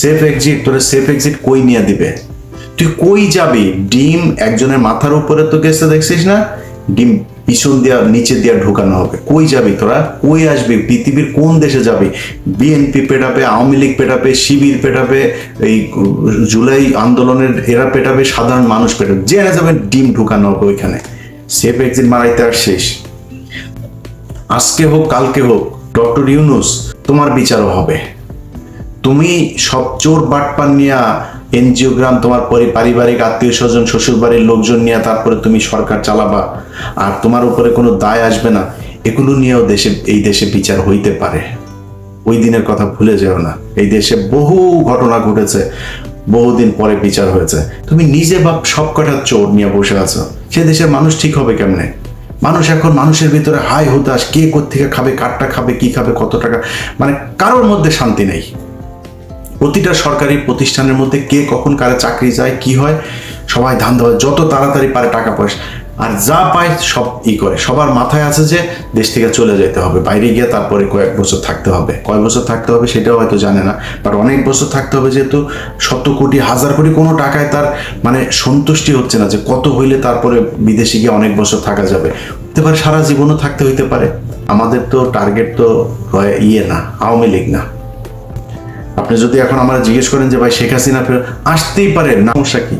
Safe exit তোরে safe exit কই নিয়ে দিবে? তুই কই যাবি? ডিম একজনের মাথার উপরে তো গেছে, দেখছিস না? ডিম পিছন দিয়া, নিচে দিয়া ঢুকানো হবে। কই যাবি তোরা? কই আসবি? পৃথিবীর কোন দেশে যাবি? বিএনপি পেটাবে, আওয়ামী লীগ পেটাবে, শিবির পেটাবে, এই জুলাই আন্দোলনের এরা পেটাবে, সাধারণ মানুষ পেটাবে। যে জেনে যাবে, ডিম ঢুকানো হবে ওইখানে। সেফ এক্সিট মারাইতে আর শেষ। আজকে হোক, কালকে হোক, ডক্টর ইউনুস, তোমার বিচারও হবে। তুমি সব চোর বাটপান নিয়া এনজিওগ্রাম তোমার পরি পারিবারিক আত্মীয় স্বজন শ্বশুর বাড়ির লোকজন নিয়ে তারপরে তুমি সরকার চালাবা। আর তোমার উপরে কোনো দায় আসবে না। এগুলো নিয়েও দেশে এই দেশে বিচার হইতে পারে। ওই দিনের কথা ভুলে যেও না। এই দেশে বহু ঘটনা ঘটেছে। বহুদিন পরে বিচার হয়েছে। তুমি নিজে বাপ সব কটা চোর নিয়ে বসে আছো। সে দেশের মানুষ ঠিক হবে কেমনে? মানুষ এখন মানুষের ভিতরে হাই হুতাশ কে কোথেকে খাবে, কারটা খাবে, কি খাবে, কত টাকা? মানে কারোর মধ্যে শান্তি নেই। প্রতিটা সরকারি প্রতিষ্ঠানের মধ্যে কে কখন কারে চাকরি যায়, কি হয়, সবাই ধান দেওয়া যত তাড়াতাড়ি পারে টাকা পয়সা। আর যা পায় সব ই করে। সবার মাথায় আছে যে দেশ থেকে চলে যেতে হবে, বাইরে গিয়ে তারপরে কয়েক বছর থাকতে হবে। কয় বছর থাকতে হবে সেটাও হয়তো জানে না বাট অনেক বছর থাকতে হবে যেহেতু শত কোটি, হাজার কোটি কোনো টাকায় তার মানে সন্তুষ্টি হচ্ছে না যে কত হইলে তারপরে বিদেশে গিয়ে অনেক বছর থাকা যাবে। হতে পারে সারা জীবনও থাকতে হইতে পারে। আমাদের তো টার্গেট তো হয় ইয়ে না, আওয়ামী লীগ না। আপনি যদি এখন আমরা জিজ্ঞেস করেন যে, ভাই, শেখ হাসিনা ফেরত আসতেই পারে সমস্যা কি?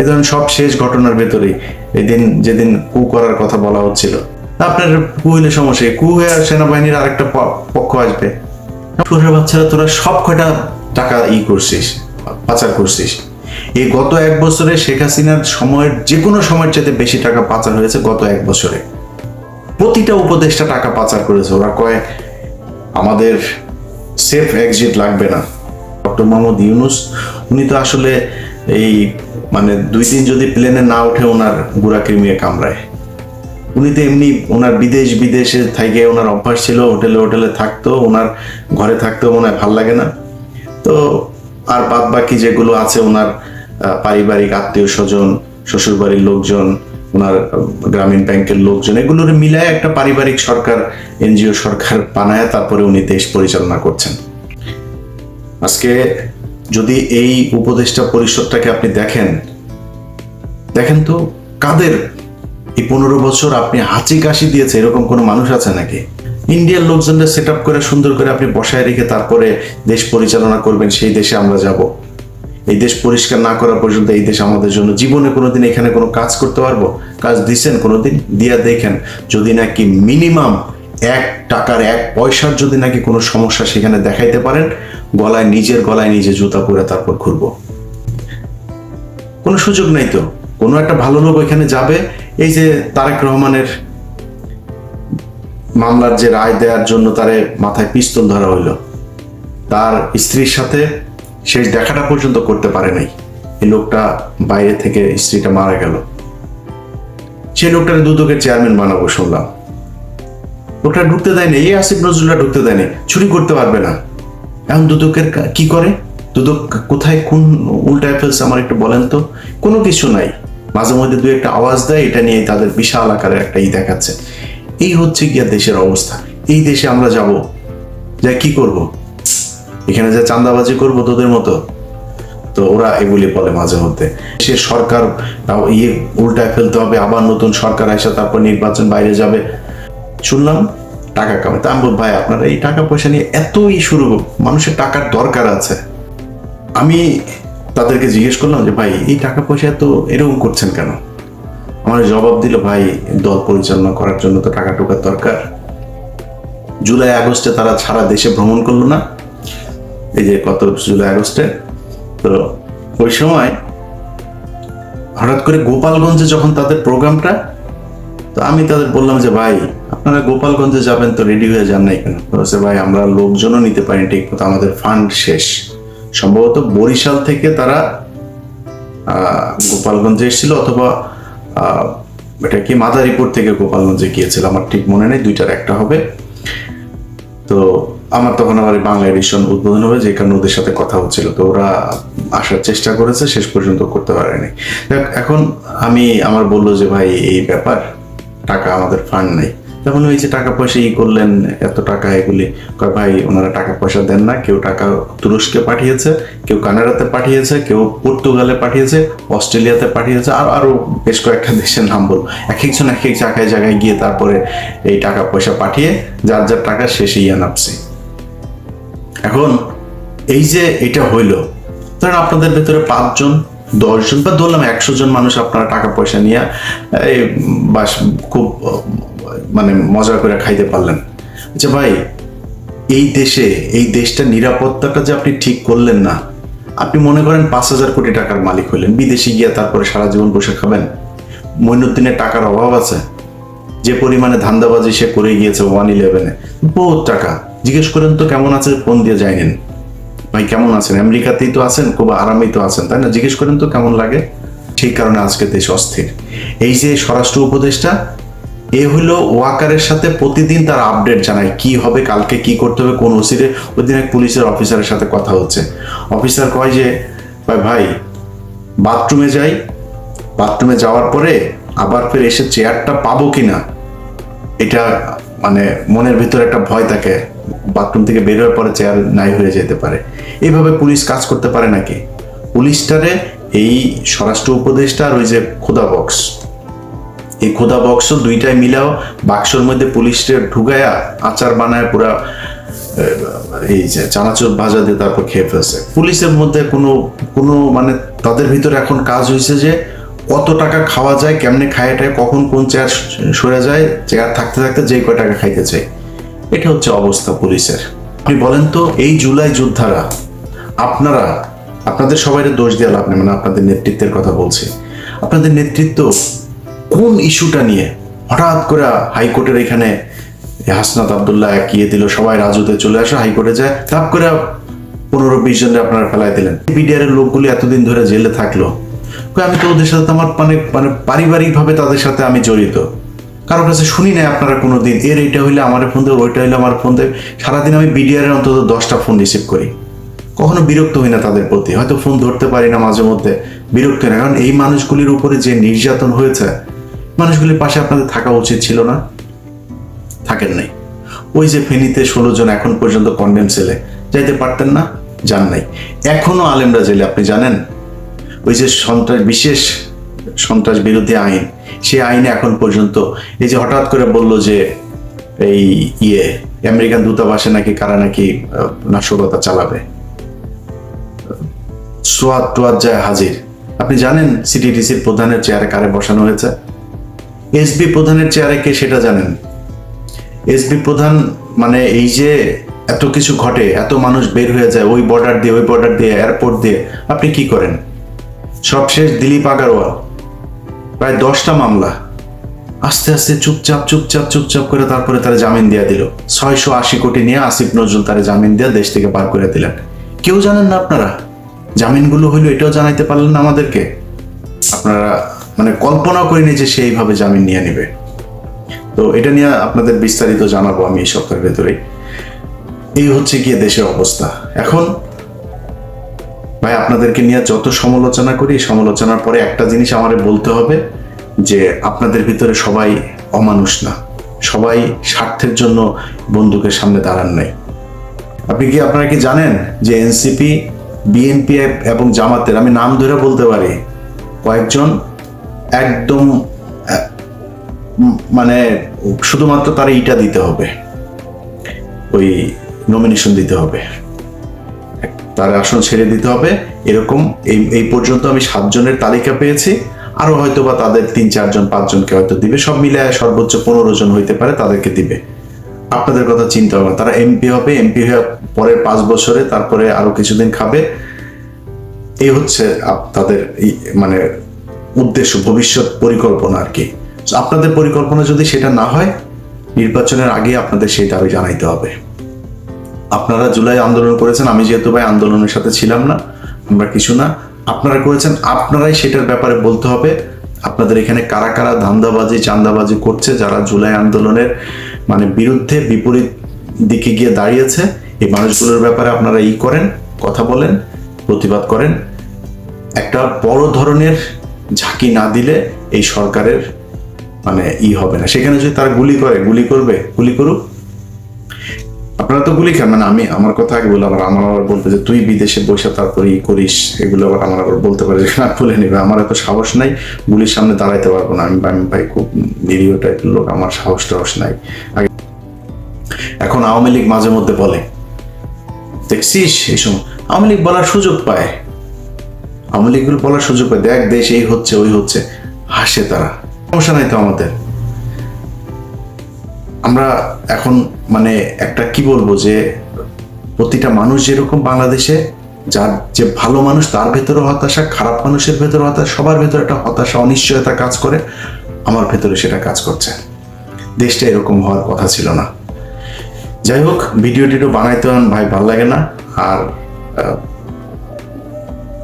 এ ধরেন সব শেষ ঘটনার ভেতরেই এদিন যেদিন কু করার কথা বলা হচ্ছিল, আপনার কু হইলে সমস্যা কু? হয়ে সেনাবাহিনীর আরেকটা পক্ষ আসবে। ছোটের বাচ্চারা, তোরা সব কয়টা টাকা ই করছিস, পাচার করছিস? এই গত এক বছরে শেখ হাসিনার সময়ের যে কোনো সময়ের চাইতে বেশি টাকা পাচার হয়েছে গত এক বছরে। প্রতিটা উপদেষ্টা টাকা পাচার করেছে। ওরা কয়, আমাদের সেফ এক্সিট লাগবে না। ডক্টর মোহাম্মদ ইউনুস, উনি তো আসলে এই মানে দুই দিন যদি প্লেনে না ওঠে, ওনার গুড়া কৃমিয়ে কামড়ায়। উনি তো এমনি ওনার বিদেশ, বিদেশে থেকে ওনার অভ্যাস ছিল, হোটেলে হোটেলে থাকতো, ওনার ঘরে থাকতেও মনে হয় ভালো লাগে না। তো আর বাদ বাকি যেগুলো আছে, ওনার পারিবারিক আত্মীয় স্বজন, শ্বশুরবাড়ির লোকজন ওনার, গ্রামীণ ব্যাংকের লোকজন, এগুলোর মিলায় একটা পারিবারিক সরকার, এনজিও সরকার বানায়, তারপরে উনি দেশ পরিচালনা করছেন। আজকে যদি এই উপদেষ্টা পরিষদটাকে আপনি দেখেন দেখেন তো কাদের? এই পনেরো বছর আপনি হাঁচি কাশি দিয়েছে, এরকম কোনো মানুষ আছে নাকি? ইন্ডিয়ার লোকজনদের সেট করে, সুন্দর করে আপনি বসায় রেখে তারপরে দেশ পরিচালনা করবেন, সেই দেশে আমরা যাব। এই দেশ পরিষ্কার না করা পর্যন্ত এই দেশ আমাদের জন্য জীবনে কোনোদিন এখানে কোনো কাজ করতে পারব? কাজ দিচ্ছেন কোনোদিন? দিয়া দেখেন, যদি নাকি মিনিমাম এক টাকার এক পয়সার যদি নাকি কোনো সমস্যা সেখানে দেখাইতে পারেন, গলায় নিজের গলায় নিজে জুতা পরে তারপর ঘুরবো। কোনো সুযোগ নাই তো? কোনো একটা ভালো লোক এখানে যাবে? এই যে তারেক রহমানের মামলার যে রায় দেওয়ার জন্য তারে মাথায় পিস্তল ধরা হইল। তার স্ত্রীর সাথে শেষ দেখাটা পর্যন্ত করতে পারে নাই। এই লোকটা বাইরে থেকে স্ত্রীটা মারা গেল। সেই লোকটাকে দুদকের চেয়ারম্যান বানাবো শুনলাম। লোকটা ঢুকতে দেয়নি, এই আসিফ নজরুলটা ঢুকতে দেয়নি, চুরি করতে পারবে না। এখন দুদকের কি করে? দুদক কোথায় কোন উল্টায় ফেলছে আমার একটু বলেন তো? কোনো কিছু নাই। মাঝে মধ্যে দু একটা আওয়াজ দেয়, এটা নিয়ে তাদের বিশাল আকারের একটা ই দেখাচ্ছে। এই হচ্ছে গিয়া দেশের অবস্থা। এই দেশে আমরা যাব। যা কি করব? এখানে যে চাঁদাবাজি করব তোদের মতো, তো ওরা এগুলি বলে মাঝে মধ্যে। সে সরকার ইয়ে উল্টায় ফেলতে হবে, আবার নতুন সরকার আসে, তারপর নির্বাচন বাইরে যাবে। শুনলাম টাকা কামাই তা আমি ভাই, আপনারা এই টাকা পয়সা নিয়ে এতই শুরু মানুষের টাকার দরকার আছে। আমি তাদেরকে জিজ্ঞেস করলাম যে, ভাই, এই টাকা পয়সা এত এরকম করছেন কেন? আমার জবাব দিল, ভাই, দল পরিচালনা করার জন্য তো টাকা টুকার দরকার। জুলাই, আগস্টে তারা সারা দেশে ভ্রমণ করল না। এই যে কত জুলাই, আগস্টে? তো ওই সময় হঠাৎ করে গোপালগঞ্জে যখন তাদের প্রোগ্রামটা, তো আমি তাদের বললাম যে, ভাই, আপনারা গোপালগঞ্জে যাবেন তো রেডি হয়ে যান নাই কেন? বলছে, ভাই, আমরা লোকজনও নিতে পারি ঠিক মতো আমাদের ফান্ড শেষ। সম্ভবত বরিশাল থেকে তারা গোপালগঞ্জে এসেছিল অথবা এটা কি মাদারীপুর থেকে গোপালগঞ্জে গিয়েছিল, আমার ঠিক মনে নেই, দুইটার একটা হবে। তো আমার তখন আবার বাংলা এডিশন উদ্বোধন হবে যে কারণে ওদের সাথে কথা হচ্ছিল। তো ওরা আসার চেষ্টা করেছে শেষ পর্যন্ত করতে পারেনি। দেখ, এখন আমি আমার বলল যে ভাই এই ব্যাপার টাকা আমাদের ফান্ড নেই। তখন ওই যে টাকা পয়সা ই করলেন এত টাকা এগুলি। কয় ভাই ওনারা টাকা পয়সা দেন না কেউ টাকা তুরস্কে পাঠিয়েছে কেউ কানাডাতে পাঠিয়েছে কেউ পর্তুগালে পাঠিয়েছে অস্ট্রেলিয়াতে পাঠিয়েছে আর আরও বেশ কয়েকটা দেশের নাম বল এক একজন এক এক জায়গায় জায়গায় গিয়ে তারপরে এই টাকা পয়সা পাঠিয়ে যার যার টাকা শেষে ইয়া নামছে এখন এই যে এটা হইল, ধরেন আপনাদের ভেতরে পাঁচজন, দশজন বা ধরলাম একশো জন মানুষ আপনারা টাকা পয়সা নিয়ে বাস খুব মানে মজা করে খাইতে পারলেন। আচ্ছা ভাই, এই দেশে, এই দেশটার নিরাপত্তাটা যে আপনি ঠিক করলেন না, আপনি মনে করেন পাঁচ হাজার কোটি টাকার মালিক হইলেন, বিদেশে গিয়ে তারপরে সারা জীবন বসে খাবেন। মইনুদ্দিনের টাকার অভাব আছে, যে পরিমাণে ধান্দাবাজি সে করে গিয়েছে ওয়ান ইলেভেনে বহুত টাকা। জিজ্ঞেস করেন, তো কেমন আছে? ফোন দিয়ে যায়নি ভাই, কেমন আছেন? আমেরিকাতেই তো আছেন, খুব আরামেই তো আছেন, তাই না? জিজ্ঞেস করেন, তো কেমন লাগে? সেই কারণে আজকে দেশ অস্থির। এই যে স্বরাষ্ট্র উপদেষ্টা, এ হলো ওয়াকারের সাথে প্রতিদিন তার আপডেট জানায়, কি হবে, কালকে কি করতে হবে, কোন ওসিরে। ওই দিন এক পুলিশের অফিসারের সাথে কথা হচ্ছে। অফিসার কয় যে, ভাই ভাই, বাথরুমে যাই। বাথরুমে যাওয়ার পরে আবার ফের এসে চেয়ারটা পাবো কিনা? এটা মানে মনের ভিতরে একটা ভয় থাকে। বাথরুম থেকে বের হওয়ার পরে চেয়ার নাই হয়ে যেতে পারে। এইভাবে পুলিশ কাজ করতে পারে নাকি? পুলিশটারে এই স্বরাষ্ট্র উপদেষ্টা আর ওই যে খোদা বক্স। এই খোদা বক্স দুইটাই মিলাও, বাক্সর মধ্যে পুলিশটা ঢুকায়া আচার বানায় পুরা এই যে চানাচুর ভাজা দিয়ে তারপর খেয়ে ফেলছে। পুলিশের মধ্যে কোনো কোনো মানে তাদের ভিতরে এখন কাজ হয়েছে যে কত টাকা খাওয়া যায়, কেমনে খায় টায় কখন কোন চেয়ার সরে যায়, চেয়ার থাকতে থাকতে যেই কয় টাকা খাইতে চাই এটা হচ্ছে অবস্থা পুলিশের। আপনি বলেন তো, এই জুলাই যোদ্ধারা, আপনারা, আপনাদের সবাই দোষ দেওয়া লাভ নেই মানে আপনাদের নেতৃত্বের কথা বলছি। আপনাদের নেতৃত্ব কোন ইস্যুটা নিয়ে হঠাৎ করে হাইকোর্টের এখানে হাসনাত আবদুল্লাহ একিয়ে দিল, সবাই রাজুতে চলে আসো, হাইকোর্টে যায়, তাপ করে পনেরো বিশ জনে আপনারা ফেলাই দিলেন। বিডিআর এর লোকগুলি এতদিন ধরে জেলে থাকল। আমি তো ওদের সাথে আমার মানে মানে পারিবারিক ভাবে তাদের সাথে আমি জড়িত। কারোর কাছে শুনি নাই আপনারা কোনো দিন এর এইটা হইলে আমার ফোন দেবে, ওইটা হইলে আমার ফোন দেবে। সারাদিন আমি বিডিআর এর অন্তত দশটা ফোন রিসিভ করি। কখনো বিরক্ত হই না তাদের প্রতি, হয়তো ফোন ধরতে পারি না মাঝে মধ্যে, বিরক্ত না। কারণ এই মানুষগুলির উপরে যে নির্যাতন হয়েছে, মানুষগুলির পাশে আপনাদের থাকা উচিত ছিল না। থাকেন নাই। ওই যে ফেনীতে ষোলো জন এখন পর্যন্ত কন্ডেম সেলে যাইতে পারতেন না, যান নাই। এখনও আলেমরা জেলে, আপনি জানেন? ওই যে সন্ত্রাস, বিশেষ সন্ত্রাস বিরোধী আইন সেই আইনে এখন পর্যন্ত এই যে হঠাৎ করে বলল যে এই ইয়ে আমেরিকান দূতাবাসে নাকি কারা নাকি নাশকতা চালাবে। সোয়াদ টোয়াদ যায় হাজির। আপনি জানেন সিটিডিসির প্রধানের চেয়ারে কারে বসানো হয়েছে? এসবি প্রধানের চেয়ারে কে সেটা জানেন? এসবি প্রধান মানে এই যে এত কিছু ঘটে, এত মানুষ বের হয়ে যায় ওই বর্ডার দিয়ে, ওই বর্ডার দিয়ে এয়ারপোর্ট দিয়ে, আপনি কি করেন? সবশেষ দিলীপ আগারওয়াল প্রায় দশটা মামলা। আস্তে আস্তে চুপচাপ চুপচাপ চুপচাপ করে তারপরে তারা জামিন দিয়ে দিল। ছয়শো আশি কোটি নিয়ে আসিফ নজরুল তারা জামিন দিয়ে দেশ থেকে বার করে দিলেন। কেউ জানেন না আপনারা? জামিনগুলো হইল এটাও জানাইতে পারলেন না আমাদেরকে? আপনারা মানে কল্পনা করিনি যে সেইভাবে জামিন নিয়ে নেবে। তো এটা নিয়ে আপনাদের বিস্তারিত জানাব আমি এই সপ্তাহের ভেতরেই। এই হচ্ছে গিয়ে দেশের অবস্থা। এখন ভাই, আপনাদেরকে নিয়ে যত সমালোচনা করি, সমালোচনার পরে একটা জিনিস আমারে বলতে হবে। যে আপনাদের ভিতরে সবাই অমানুষ না। সবাই স্বার্থের জন্য বন্দুকের সামনে দাঁড়ান নাই। আপনি কি আপনারা কি জানেন যে এনসিপি বিএনপি এবং জামাতের, আমি নাম ধরে বলতে পারি, কয়েকজন একদম মানে শুধুমাত্র তারা ইটা দিতে হবে, ওই নমিনেশন দিতে হবে। তার আসন ছেড়ে দিতে হবে। এরকম এই এই পর্যন্ত আমি সাতজনের তালিকা পেয়েছি। আরও হয়তো বা তাদের তিন, চারজন, পাঁচজনকে হয়তো দিবে। সব মিলে সর্বোচ্চ পনেরো জন হইতে পারে, তাদেরকে দিবে। আপনাদের কথা চিন্তা হবে তারা এমপি হবে, এমপি হয়ে পরের পাঁচ বছরে তারপরে আরও কিছুদিন খাবে। এই হচ্ছে তাদের মানে উদ্দেশ্য, ভবিষ্যৎ পরিকল্পনা আর কি। আপনাদের পরিকল্পনা যদি সেটা না হয়, নির্বাচনের আগে আপনাদের সেই দাবি জানাইতে হবে। আপনারা জুলাই আন্দোলন করেছেন, আমি যেহেতু ভাই আন্দোলনের সাথে ছিলাম না, আমরা কিছু না। আপনারা করেছেন, আপনারাই সেটার ব্যাপারে বলতে হবে। আপনাদের এখানে কারা কারা ধান্দাবাজি, চান্দাবাজি করছে, যারা জুলাই আন্দোলনের মানে বিরুদ্ধে বিপরীত দিকে গিয়ে দাঁড়িয়েছে, এই মানুষগুলোর ব্যাপারে আপনারা ই করেন, কথা বলেন, প্রতিবাদ করেন। একটা বড় ধরনের ঝাঁকি না দিলে এই সরকারের মানে ই হবে না। সেখানে যদি তারা গুলি করে, গুলি করবে, গুলি করুক আপনারা তো গুলি খান মানে আমি, আমার কথা আগে বলে আবার আমার আবার বলতে যে, তুই বিদেশে বসে তারপরে ই করিস এগুলো আবার আমার আবার বলতে পারে, না বলে নেবে। আমার এত সাহস নাই, গুলির সামনে দাঁড়াইতে পারব না। আমি আমি ভাই খুব নিরীহ টাইপের লোক, আমার সাহস টাহস নাই। এখন আওয়ামী লীগ মাঝে মধ্যে বলে, দেখছিস এই সময় আওয়ামী লীগ বলার সুযোগ পায়। আওয়ামী লীগগুলো বলার সুযোগ পায়। দেখ দেশ এই হচ্ছে, ওই হচ্ছে। হাসে তারা। সমস্যা নাই তো আমাদের। আমরা এখন মানে একটা কি বলব যে প্রতিটা মানুষ যেরকম বাংলাদেশে, যার যে ভালো মানুষ তার ভেতরে হতাশা, খারাপ মানুষের ভেতরে হতাশা, সবার ভেতরে একটা হতাশা, অনিশ্চয়তা কাজ করে, আমার ভেতরে সেটা কাজ করছে। দেশটা এরকম হওয়ার কথা ছিল না। যাই হোক ভিডিও টিডিও বানাইতে হন, ভাই ভালো লাগে না। আর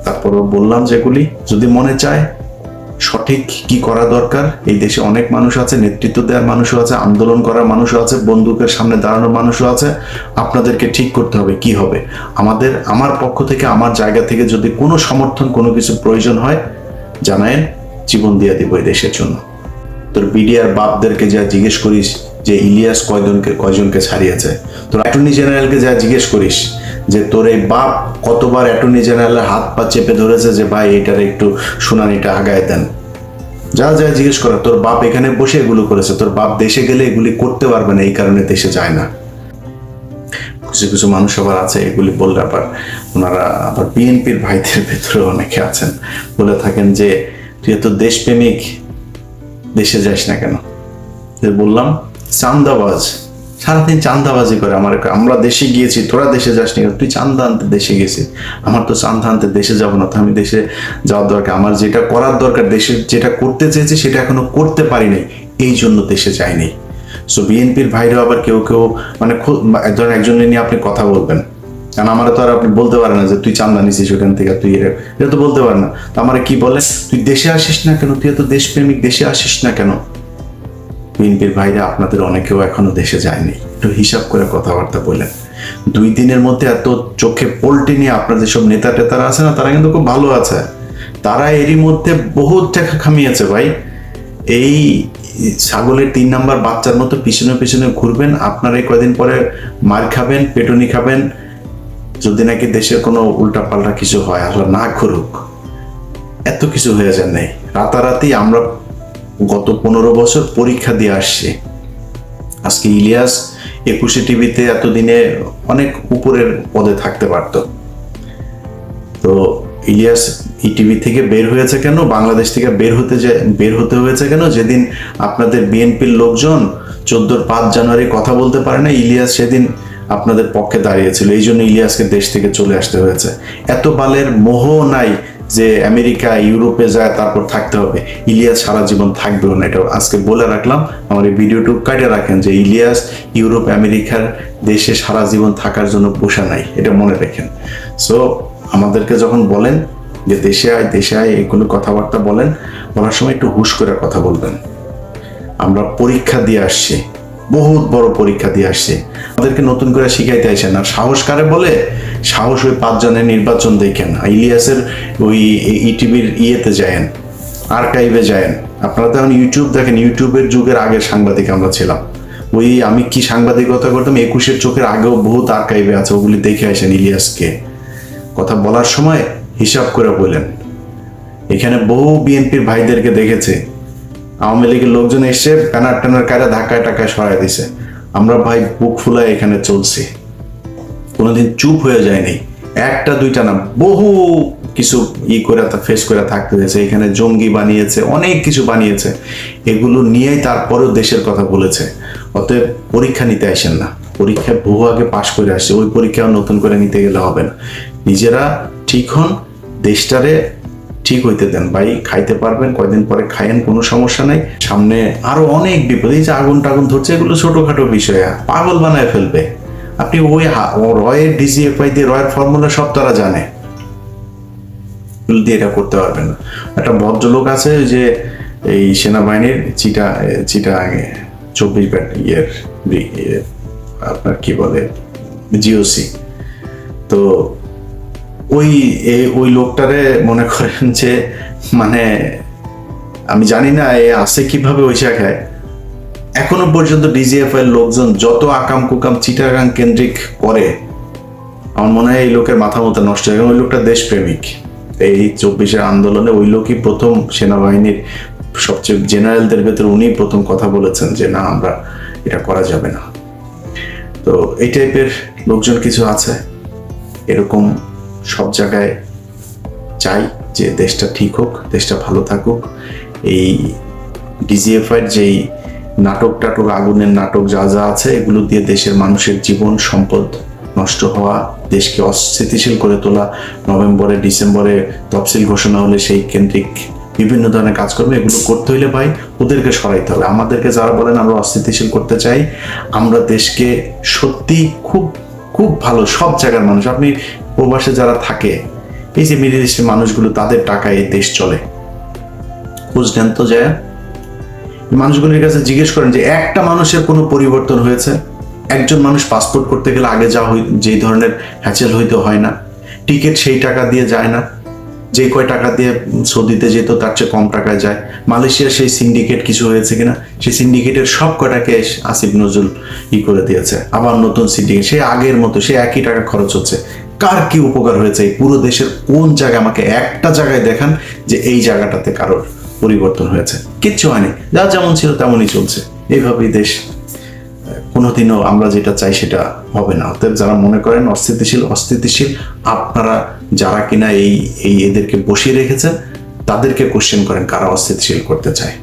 তারপরও বললাম যেগুলি, যদি মনে চায় সঠিক কি করা দরকার? এই দেশে অনেক মানুষ আছে, নেতৃত্ব দেওয়ার মানুষও আছে, আন্দোলন করার মানুষও আছে, বন্দুকের সামনে দাঁড়ানোর মানুষও আছে। আপনাদেরকে ঠিক করতে হবে কি হবে। আমাদের, আমার পক্ষ থেকে, আমার জায়গা থেকে যদি কোনো সমর্থন, কোনো কিছু প্রয়োজন হয়, জানায়েন, জীবন দিয়ে দিব এই দেশের জন্য। তোর বিডিআর বাপদেরকে যা জিজ্ঞেস করিস, যে ইলিয়াস কয়জনকে কয়জনকে ছাড়িয়েছে? তোর অ্যাটর্নি জেনারেলকে যা জিজ্ঞেস করিস যে তোর এই বাপ কতবার অ্যাটর্নি জেনারেলের হাত পা চেপে ধরেছে যে, ভাই এটার একটু শুনানিটা আগায় দেন। যা যা জিজ্ঞেস করা তোর বাপ এখানে বসে এগুলো করেছে। তোর বাপ দেশে গেলে এগুলি করতে পারবে না, এই কারণে দেশে যায় না। কিছু কিছু মানুষ আবার আছে, এগুলি বললে আবার ওনারা আবার বিএনপির ভাইদের ভেতরে অনেকে আছেন। বলে থাকেন যে, তুই এত দেশপ্রেমিক, দেশে যাস না কেন? বললাম, চান্দাবাজ। সারাদিন চান্দাবাজি করে আমার আমরা দেশে গিয়েছি, তোরা দেশে যাস না? তুই চান্দা আনতে দেশে গেছি আমার তো চান্দা আনতে দেশে যাব না, তো আমি দেশে যাওয়ার দরকার। আমার যেটা করার দরকার, দেশে যেটা করতে চেয়েছি, সেটা এখনও করতে পারি নাই। এই জন্য দেশে যাইনি সো বিএনপির ভাইরাও আবার কেউ কেউ মানে ধরেন একজনের নিয়ে আপনি কথা বলবেন। কারণ আমার তো আর আপনি বলতে পারেন না যে, তুই চান্দা নিছিস ওখান থেকে, তুই এটা তো বলতে পারেন না। তো আমার কি বলে? তুই দেশে আসিস না কেন? তুই এত দেশপ্রেমিক, দেশে আসিস না কেন? বিএনপির ভাইরা আপনাদের অনেকেও এখনও দেশে যায়নি। একটু হিসাব করে কথাবার্তা বললেন দুই দিনের মধ্যে এত চোখে পোল্টি নিয়ে আপনাদের সব নেতা টেতারা আছে না? তারা কিন্তু খুব ভালো আছে। তারা এরই মধ্যে বহুত টাকা খামিয়েছে ভাই। এই ছাগলের তিন নাম্বার বাচ্চার মতো পিছনে পিছনে ঘুরবেন আপনার কয়দিন পরে মার খাবেন, পেটুনি খাবেন। যদি নাকি দেশের কোনো উল্টাপাল্টা কিছু হয়, আল্লাহ না করুক, এত কিছু হয়ে যায় নাই। রাতারাতি আমরা গত পনেরো বছর পরীক্ষা দিয়ে আসছি। আজকে ইলিয়াস একুশে টিভিতে এতদিনে অনেক উপরের পদে থাকতে পারত। তো ইলিয়াস এই টিভি থেকে বের হয়েছে কেন? বাংলাদেশ থেকে বের হতে যে, বের হতে হয়েছে কেন? যেদিন আপনাদের বিএনপির লোকজন চোদ্দোর পাঁচ জানুয়ারি কথা বলতে পারে না, ইলিয়াস সেদিন আপনাদের পক্ষে দাঁড়িয়েছিল। এই জন্য ইলিয়াসকে দেশ থেকে চলে আসতে হয়েছে। এত বালের মোহ নাই যে আমেরিকা, ইউরোপে যায়, তারপর থাকতে হবে। ইলিয়াস সারা জীবন থাকবেও না, এটা আজকে বলে রাখলাম। আমার এই ভিডিওটুকু কাটে রাখেন যে ইলিয়াস, ইউরোপ, আমেরিকার দেশে সারা জীবন থাকার জন্য পোষা নাই, এটা মনে রাখেন। সো আমাদেরকে যখন বলেন যে দেশে আয় দেশে আয় এগুলো কথাবার্তা বলেন, বলার সময় একটু হুশ করে কথা বলবেন। আমরা পরীক্ষা দিয়ে আসছি। বহুত বড় পরীক্ষা দিয়ে আসছে। আমাদেরকে নতুন করে শিখাইতে আসেন আর সাহস কারে বলে? সাহস ওই পাঁচজনের নির্বাচন দেখেন। ইলিয়াসের ওই ইটিভির ইয়েতে যায়েন আর্কাইভে যায়েন আপনারা তো এখন ইউটিউব দেখেন ইউটিউবের যুগের আগের সাংবাদিক আমরা ছিলাম ওই আমি কি সাংবাদিকতা করতাম একুশের চোখের আগেও বহুত আর্কাইভে আছে ওগুলি দেখে আসেন ইলিয়াসকে কথা বলার সময় হিসাব করে বলেন এখানে বহু বিএনপির ভাইদেরকে দেখেছে আওয়ামী লীগের লোকজন এসে ব্যানার ট্যানার কায়রা ধাক্কায় টাকায় সরাই দিছে। আমরা ভাই বুক ফুলায় এখানে চলছি। কোনোদিন চুপ হয়ে যায়নি। একটা, দুইটা না, বহু কিছু ই করে ফেস করে থাকতে হয়েছে। এখানে জঙ্গি বানিয়েছে, অনেক কিছু বানিয়েছে। এগুলো নিয়েই তারপরেও দেশের কথা বলেছে। অতএব পরীক্ষা নিতে আসেন না। পরীক্ষায় বহু আগে পাশ করে আসছে। ওই পরীক্ষাও নতুন করে নিতে গেলে হবে না। নিজেরা ঠিক হন, দেশটারে ঠিক হইতে দেন। ভাই খাইতে পারবেন কয়দিন পরে খায়েন কোনো সমস্যা নাই। সামনে আরও অনেক বিপদ। এই যে আগুন টাগুন ধরছে এগুলো ছোটখাটো বিষয়। পাগল বানায় ফেলবে। আপনি ওই রয়ের ডিজিএফআই দিয়ে রয়ের ফর্মুলা সব তারা জানে। দিয়ে এটা করতে পারবেন। একটা ভদ্রলোক আছে যে এই সেনাবাহিনীর চিটা চিটা আগে চব্বিশ ব্যাট ইয়ের ইয়ে, আপনার কি বলে জিওসি। তো ওই ওই লোকটারে মনে করেন যে মানে আমি জানি না এ আছে কীভাবে ওই জায়গায়। এখনও পর্যন্ত ডিজিএফআই এর লোকজন যত আকাম কুকাম চিটাগাং কেন্দ্রিক করে, আমার মনে হয় এই লোকের মাথা মতো নষ্ট হয়ে। ওই লোকটা দেশপ্রেমিক। এই চব্বিশের আন্দোলনে ওই লোকই প্রথম সেনাবাহিনীর সবচেয়ে জেনারেলদের ভেতরে উনি প্রথম কথা বলেছেন যে, না, আমরা এটা করা যাবে না। তো এই টাইপের লোকজন কিছু আছে। এরকম সব জায়গায় চাই যে দেশটা ঠিক হোক, দেশটা ভালো থাকুক। এই ডিজিএফআই যেই নাটক টাটক, আগুনের নাটক যা যা আছে, এগুলো দিয়ে দেশের মানুষের জীবন, সম্পদ নষ্ট হওয়া, দেশকে অস্থিতিশীল করে তোলা, নভেম্বরে, ডিসেম্বরে তফসিল ঘোষণা হলে সেই কেন্দ্রিক বিভিন্ন ধরনের কাজকর্ম এগুলো করতে হইলে ভাই ওদেরকে সরাইতে হবে। আমাদেরকে যারা বলেন আমরা অস্থিতিশীল করতে চাই, আমরা দেশকে সত্যি খুব খুব ভালো সব জায়গার মানুষ। আপনি প্রবাসে যারা থাকে, এই যে মিডিল ইস্টের মানুষগুলো, তাদের টাকায় এই দেশ চলে। নেন তো যায় মানুষগুলির কাছে জিজ্ঞেস করেন যে, একটা মানুষের কোনো পরিবর্তন হয়েছে? একজন মানুষ পাসপোর্ট করতে গেলে আগে যা হই, যেই ধরনের হ্যাচেল হইতে হয় না। টিকিট সেই টাকা দিয়ে যায় না। যে কয় টাকা দিয়ে সৌদিতে যেত, তার চেয়ে কম টাকায় যায়। মালয়েশিয়ার সেই সিন্ডিকেট কিছু হয়েছে কিনা? সেই সিন্ডিকেটের সব কটাকে আসিফ নজরুল ই করে দিয়েছে। আবার নতুন সিন্ডিকেট সে আগের মতো সে একই টাকা খরচ হচ্ছে। কার কি উপকার হয়েছে? এই পুরো দেশের কোন জায়গায় আমাকে একটা জায়গায় দেখান যে এই জায়গাটাতে কারোর পরিবর্তন হয়েছে? কিচ্ছু হয়নি। যা যেমন ছিল তেমনই চলছে। এইভাবেই দেশ কোনোদিনও আমরা যেটা চাই সেটা হবে না। অতএব যারা মনে করেন অস্থিতিশীল অস্থিতিশীল, আপনারা যারা কিনা এই এই এদেরকে বসিয়ে রেখেছেন, তাদেরকে কোশ্চেন করেন কারা অস্থিতিশীল করতে চায়।